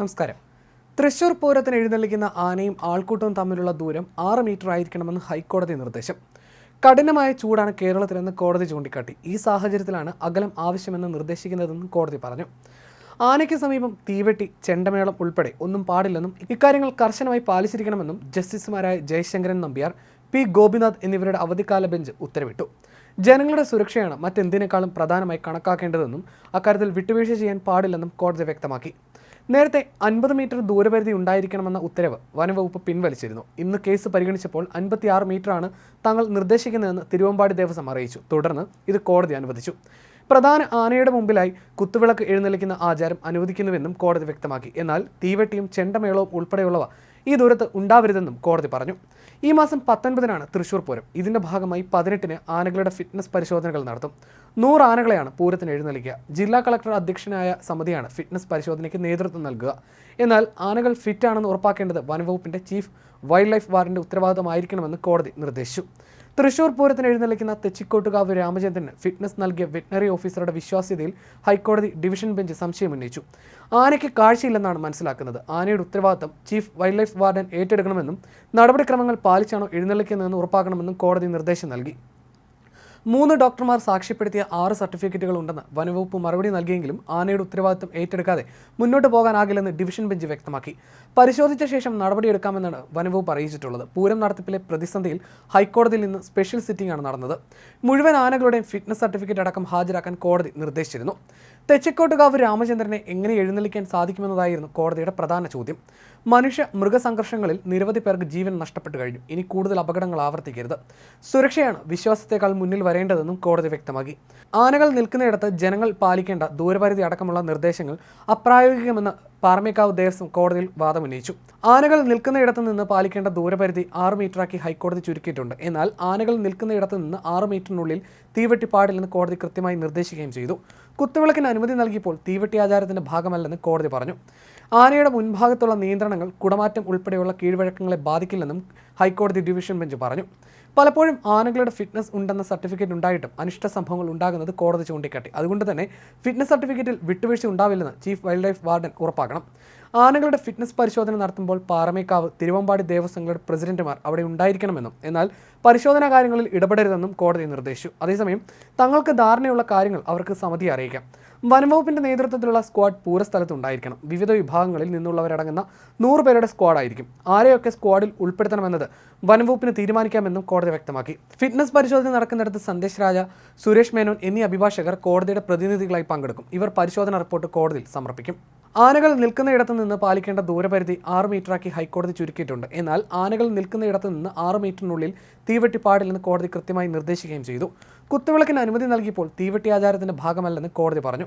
നമസ്കാരം. തൃശൂർ പൂരത്തിന് എഴുന്നള്ളിക്കുന്ന ആനയും ആൾക്കൂട്ടവും തമ്മിലുള്ള ദൂരം ആറ് മീറ്റർ ആയിരിക്കണമെന്ന് ഹൈക്കോടതി നിർദ്ദേശം. കഠിനമായ ചൂടാണ് കേരളത്തിലെന്ന് കോടതി ചൂണ്ടിക്കാട്ടി. ഈ സാഹചര്യത്തിലാണ് അകലം ആവശ്യമെന്ന് നിർദ്ദേശിക്കുന്നതെന്നും കോടതി പറഞ്ഞു. ആനയ്ക്ക് സമീപം തീവെട്ടി ചെണ്ടമേളം ഉൾപ്പെടെ ഒന്നും പാടില്ലെന്നും ഇക്കാര്യങ്ങൾ കർശനമായി പാലിച്ചിരിക്കണമെന്നും ജസ്റ്റിസുമാരായ ജയശങ്കരൻ നമ്പ്യാർ പി ഗോപിനാഥ് എന്നിവരുടെ അവധിക്കാല ബെഞ്ച് ഉത്തരവിട്ടു. ജനങ്ങളുടെ സുരക്ഷയാണ് മറ്റെന്തിനേക്കാളും പ്രധാനമായി കണക്കാക്കേണ്ടതെന്നും അക്കാര്യത്തിൽ വിട്ടുവീഴ്ച ചെയ്യാൻ പാടില്ലെന്നും കോടതി വ്യക്തമാക്കി. നേരത്തെ അൻപത് മീറ്റർ ദൂരപരിധി ഉണ്ടായിരിക്കണമെന്ന ഉത്തരവ് വനംവകുപ്പ് പിൻവലിച്ചിരുന്നു. ഇന്ന് കേസ് പരിഗണിച്ചപ്പോൾ അൻപത്തിയാറ് മീറ്ററാണ് തങ്ങൾ നിർദ്ദേശിക്കുന്നതെന്ന് തിരുവമ്പാടി ദേവസ്വം അറിയിച്ചു. തുടർന്ന് ഇത് കോടതി അനുവദിച്ചു. പ്രധാന ആനയുടെ മുമ്പിലായി കുത്തുവിളക്ക് എഴുന്നള്ളിക്കുന്ന ആചാരം അനുവദിക്കുന്നുവെന്നും കോടതി വ്യക്തമാക്കി. എന്നാൽ തീവെട്ടിയും ചെണ്ടമേളവും ഉൾപ്പെടെയുള്ളവ ഈ ദൂരത്ത് ഉണ്ടാവരുതെന്നും കോടതി പറഞ്ഞു. ഈ മാസം പത്തൊൻപതിനാണ് തൃശൂർ പൂരം. ഇതിന്റെ ഭാഗമായി പതിനെട്ടിന് ആനകളുടെ ഫിറ്റ്നസ് പരിശോധനകൾ നടത്തും. നൂറ് ആനകളെയാണ് പൂരത്തിന് എഴുന്നള്ളിക്കുക. ജില്ലാ കളക്ടർ അധ്യക്ഷനായ സമിതിയാണ് ഫിറ്റ്നസ് പരിശോധനയ്ക്ക് നേതൃത്വം നൽകുക. എന്നാൽ ആനകൾ ഫിറ്റാണെന്ന് ഉറപ്പാക്കേണ്ടത് വനംവകുപ്പിന്റെ ചീഫ് വൈൽഡ് ലൈഫ് വാർഡിന്റെ ഉത്തരവാദിത്തമായിരിക്കണമെന്ന് കോടതി നിർദ്ദേശിച്ചു. തൃശൂർ പൂരത്തിന് എഴുന്നള്ളിക്കുന്ന തെച്ചിക്കോട്ടുകാവ് രാമചന്ദ്രന് ഫിറ്റ്നസ് നൽകിയ വെറ്റിനറി ഓഫീസറുടെ വിശ്വാസ്യതയിൽ ഹൈക്കോടതി ഡിവിഷൻ ബെഞ്ച് സംശയം ഉന്നയിച്ചു. ആനയ്ക്ക് കാഴ്ചയില്ലെന്നാണ് മനസ്സിലാക്കുന്നത്. ആനയുടെ ഉത്തരവാദിത്തം ചീഫ് വൈൽഡ് ലൈഫ് വാർഡൻ ഏറ്റെടുക്കണമെന്നും നടപടിക്രമങ്ങൾ പാലിച്ചാണോ എഴുന്നള്ളിക്കുന്നതെന്ന് ഉറപ്പാക്കണമെന്നും കോടതി നിർദ്ദേശം നൽകി. മൂന്ന് ഡോക്ടർമാർ സാക്ഷ്യപ്പെടുത്തിയ ആറ് സർട്ടിഫിക്കറ്റുകൾ ഉണ്ടെന്ന് വനവകുപ്പ് മറുപടി നൽകിയെങ്കിലും ആനയുടെ ഉത്തരവാദിത്തം ഏറ്റെടുക്കാതെ മുന്നോട്ട് പോകാനാകില്ലെന്ന് ഡിവിഷൻ ബെഞ്ച് വ്യക്തമാക്കി. പരിശോധിച്ച ശേഷം നടപടിയെടുക്കാമെന്നാണ് വനവകുപ്പ് അറിയിച്ചിട്ടുള്ളത്. പൂരം നടത്തിപ്പിലെ പ്രതിസന്ധിയിൽ ഹൈക്കോടതിയിൽ നിന്ന് സ്പെഷ്യൽ സിറ്റിംഗ് ആണ് നടന്നത്. മുഴുവൻ ആനകളുടെയും ഫിറ്റ്നസ് സർട്ടിഫിക്കറ്റ് അടക്കം ഹാജരാക്കാൻ കോടതി നിർദ്ദേശിച്ചിരുന്നു. തെച്ചിക്കോട്ടുകാവ് രാമചന്ദ്രനെ എങ്ങനെ എഴുന്നള്ളിക്കാൻ സാധിക്കുമെന്നതായിരുന്നു കോടതിയുടെ പ്രധാന ചോദ്യം. മനുഷ്യ മൃഗസംഘർഷങ്ങളിൽ നിരവധി പേർക്ക് ജീവൻ നഷ്ടപ്പെട്ടു കഴിഞ്ഞു. ഇനി കൂടുതൽ അപകടങ്ങൾ ആവർത്തിക്കരുത്. സുരക്ഷയാണ് വിശ്വാസത്തെക്കാൾ മുന്നിൽ വരേണ്ടതെന്നും കോടതി വ്യക്തമാക്കി. ആനകൾ നിൽക്കുന്നിടത്ത് ജനങ്ങൾ പാലിക്കേണ്ട ദൂരപരിധി അടക്കമുള്ള നിർദ്ദേശങ്ങൾ അപ്രായോഗികമെന്ന് പാറമേക്കാവ് ദേവസ്വം കോടതിയിൽ വാദമുന്നയിച്ചു ആനകൾ നിൽക്കുന്നയിടത്ത് നിന്ന് പാലിക്കേണ്ട ദൂരപരിധി ആറ് മീറ്ററാക്കി ഹൈക്കോടതി ചുരുക്കിയിട്ടുണ്ട്. എന്നാൽ ആനകൾ നിൽക്കുന്നയിടത്ത് നിന്ന് ആറ് മീറ്ററിനുള്ളിൽ തീവെട്ടി പാടില്ലെന്ന് കോടതി കൃത്യമായി നിർദ്ദേശിക്കുകയും ചെയ്തു. കുത്തുവിളക്കിന് അനുമതി നൽകിയപ്പോൾ തീവെട്ടി ആചാരത്തിന്റെ ഭാഗമല്ലെന്ന് കോടതി പറഞ്ഞു. ആനയുടെ മുൻഭാഗത്തുള്ള നിയന്ത്രണങ്ങൾ കുടമാറ്റം ഉൾപ്പെടെയുള്ള കീഴ്വഴക്കങ്ങളെ ബാധിക്കില്ലെന്നും ഹൈക്കോടതി ഡിവിഷൻ ബെഞ്ച് പറഞ്ഞു. പലപ്പോഴും ആനകളുടെ ഫിറ്റ്നസ് ഉണ്ടെന്ന സർട്ടിഫിക്കറ്റ് ഉണ്ടായിട്ടും അനിഷ്ട സംഭവങ്ങൾ ഉണ്ടാകുന്നത് കോടതി ചൂണ്ടിക്കാട്ടി. അതുകൊണ്ട് തന്നെ ഫിറ്റ്നസ് സർട്ടിഫിക്കറ്റിൽ വിട്ടുവീഴ്ച ഉണ്ടാവില്ലെന്ന് ചീഫ് വൈൽഡ് ലൈഫ് വാർഡൻ ഉറപ്പാക്കണം. ആനകളുടെ ഫിറ്റ്നസ് പരിശോധന നടത്തുമ്പോൾ പാറമേക്കാവ് തിരുവമ്പാടി ദേവസ്വങ്ങളുടെ പ്രസിഡന്റുമാർ അവിടെ ഉണ്ടായിരിക്കണമെന്നും എന്നാൽ പരിശോധനാ കാര്യങ്ങളിൽ ഇടപെടരുതെന്നും കോടതി നിർദ്ദേശിച്ചു. അതേസമയം തങ്ങൾക്ക് ധാരണയുള്ള കാര്യങ്ങൾ അവർക്ക് സമിതി അറിയിക്കാം. വനംവകുപ്പിന്റെ നേതൃത്വത്തിലുള്ള സ്ക്വാഡ് പൂരസ്ഥലത്ത് ഉണ്ടായിരിക്കണം വിവിധ വിഭാഗങ്ങളിൽ നിന്നുള്ളവരടങ്ങുന്ന നൂറ് പേരുടെ സ്ക്വാഡായിരിക്കും ആരെയൊക്കെ സ്ക്വാഡിൽ ഉൾപ്പെടുത്തണമെന്നത് വനംവകുപ്പിന് തീരുമാനിക്കാമെന്നും കോടതി വ്യക്തമാക്കി. ഫിറ്റ്നസ് പരിശോധന നടക്കുന്നിടത്ത് സന്ദേശ് രാജ സുരേഷ് മേനോൻ എന്നീ അഭിഭാഷകർ കോടതിയുടെ പ്രതിനിധികളായി പങ്കെടുക്കും. ഇവർ പരിശോധന റിപ്പോർട്ട് കോടതിയിൽ സമർപ്പിക്കും. ആനകൾ നിൽക്കുന്നയിടത്ത് നിന്ന് പാലിക്കേണ്ട ദൂരപരിധി ആറ് മീറ്ററാക്കി ഹൈക്കോടതി ചുരുക്കിയിട്ടുണ്ട്. എന്നാൽ ആനകൾ നിൽക്കുന്നയിടത്ത് നിന്ന് ആറ് മീറ്ററിനുള്ളിൽ തീവെട്ടി പാടില്ലെന്ന് കോടതി കൃത്യമായി നിർദ്ദേശിക്കുകയും ചെയ്തു. കുത്തുവിളക്കിന് അനുമതി നൽകിയപ്പോൾ തീവെട്ടി ആചാരത്തിന്റെ ഭാഗമല്ലെന്ന് കോടതി പറഞ്ഞു.